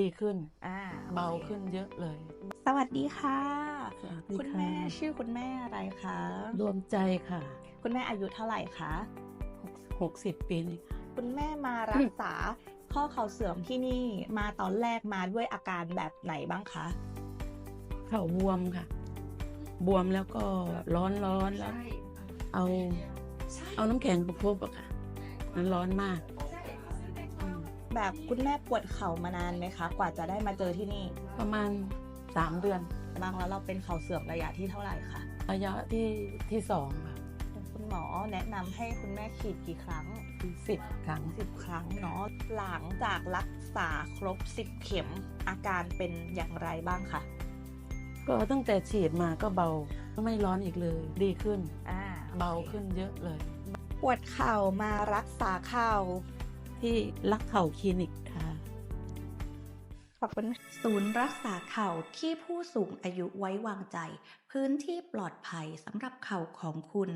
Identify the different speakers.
Speaker 1: ดีขึ้น
Speaker 2: อ่า
Speaker 1: เบา
Speaker 2: โอค
Speaker 1: ขึ้นเยอะเลย
Speaker 2: สวัสดีค่ะ
Speaker 1: สวัสดี
Speaker 2: คุณ
Speaker 1: ค่ะ
Speaker 2: แม่ชื่อคุณแม่อะไรคะ
Speaker 1: รวมใจค่ะ
Speaker 2: คุณแม่อายุเท่าไหร่คะ
Speaker 1: หกสิบปีนี่
Speaker 2: คุณแม่มารักษาข้อเข่าเสื่อมที่นี่มาตอนแรกมาด้วยอาการแบบไหนบ้างคะ
Speaker 1: เข่าบวมค่ะ บวมแล้วก็ร้อนร้อนแล้ว เอา เอาน้ำแข็งประคบอะค่ะมันร้อนมากอืม
Speaker 2: แบบคุณแม่ปวดเข่ามานานไหมคะ กว่าจะได้มาเจอที่นี่
Speaker 1: ประมาณสามเดือน
Speaker 2: บางแล้วเราเป็นเข่าเสื่อมระยะที่เท่าไหร่คะ
Speaker 1: ระยะที่ที่สองค่ะ
Speaker 2: คุณหมอแนะนำให้คุณแม่ฉีดกี่ครั้ง
Speaker 1: สิบครั้ง
Speaker 2: สิบครั้งเนาะหลังจากรักษาครบสิบเข็มอาการเป็นอย่างไรบ้างคะ
Speaker 1: ก็ตั้งแต่ฉีดมาก็เบาไม่ร้อนอีกเลยดีขึ้น
Speaker 2: อ่า
Speaker 1: เบาขึ้นเยอะเลย
Speaker 2: ปวดเข่ามารักษาเข่า
Speaker 1: ที่รักเข่าคลินิกค่ะ
Speaker 2: ขอบคุณ
Speaker 3: ศูนย์รักษาเข่าที่ผู้สูงอายุไว้วางใจ พื้นที่ปลอดภัยสำหรับเข่าของคุณ